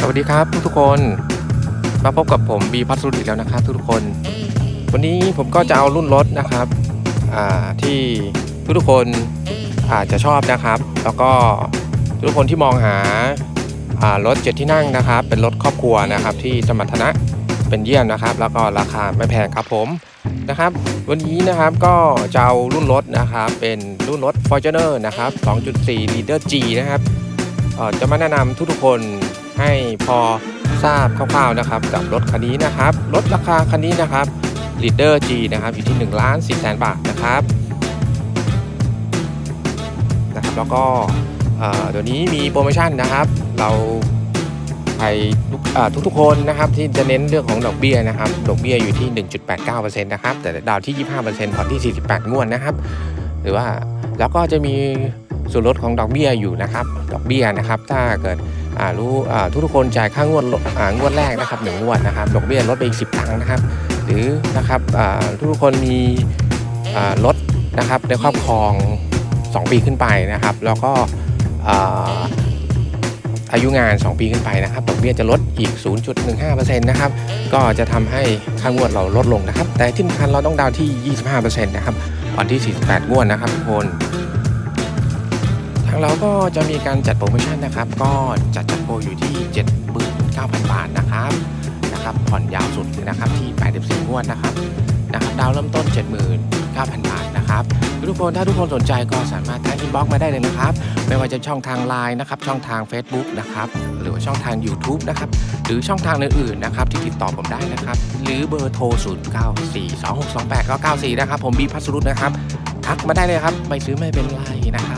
สวัสดีครับทุกๆคน มาพบกับผมบีพัสรุดอีกแล้วนะครับทุกๆคน วันนี้ผมก็จะเอารุ่นรถนะครับอ่ที่ทุกคนอาจจะชอบนะครับ แล้วก็ทุกคนที่มองหาารถเจ็ดที่นั่งนะครับ เป็นรถครอบครัวนะครับ ที่สมรรถนะเป็นเยี่ยมนะครับ แล้วก็ราคาไม่แพงครับผมนะครับ วันนี้นะครับก็จะเอารุ่นรถนะครับเป็นรุ่นรถ Fortuner นะครับ 2.4 Leader G นะครับจะมาแนะนำทุกๆคน ให้พอทราบคร่าวๆนะครับกับรถคันนี้นะครับ รถราคาคันนี้นะครับ Leader G นะครับอยู่ที่1ล้าน4แสนบาทนะครับนะครับ แล้วก็เดี๋ยวนี้มีโปรโมชั่นนะครับ เราใครทุกทุกๆคนนะครับที่จะเน้นเรื่องของดอกเบี้ยนะครับดอกเบี้ยอยู่ที่ 1.89%นะครับแต่ดาวที่ 25%ผ่อนที่ 48 งวดนะครับ หรือว่าแล้วก็จะมีส่วนลดของดอกเบี้ยอยู่นะครับ ดอกเบี้ยนะครับ ถ้าเกิด รู้อ่าทุกคนจ่ายค่างวดงวดแรกนะครับหนึ่งงวดนะครับดอกเบี้ยลดไปอีก10ตังค์นะครับ หรือนะครับอ่าทุกคนมีรถนะครับในครอบครอง 2 ปีขึ้นไปนะครับ แล้วก็อายุงาน 2 ปีขึ้นไปนะครับดอกเบี้ยจะลดอีก 0.15%นะครับ ก็จะทำให้ค่างวดเราลดลงนะครับ แต่ที่สำคัญเราต้องดาวน์ที่ 25%นะครับวันที่ 48 งวดนะครับทุกคนางเราก็จะมีการจัดโปรโมชั่นนะครับ ก็จัดจัดโปรอยู่ที่ 79,000 บาทนะครับนะครับ ผ่อนยาวสุดนะครับที่ 84งวดนะครับนะครับ ดาวเริ่มต้น 79,000 บาทนะครับ ทุกคนถ้าทุกคนสนใจก็สามารถทักอินบ็อกซ์มาได้เลยนะครับ ไม่ว่าจะช่องทาง Line นะครับ ช่องทาง Facebook นะครับ หรือว่าช่องทาง YouTube นะครับ หรือช่องทางอื่นๆนะครับ ที่ติดต่อผมได้นะครับ หรือเบอร์โทร 0942628994 นะครับ ผมบีพัสรุตนะครับ ทักมาได้เลยครับ ไม่ซื้อไม่เป็นไรนะครับ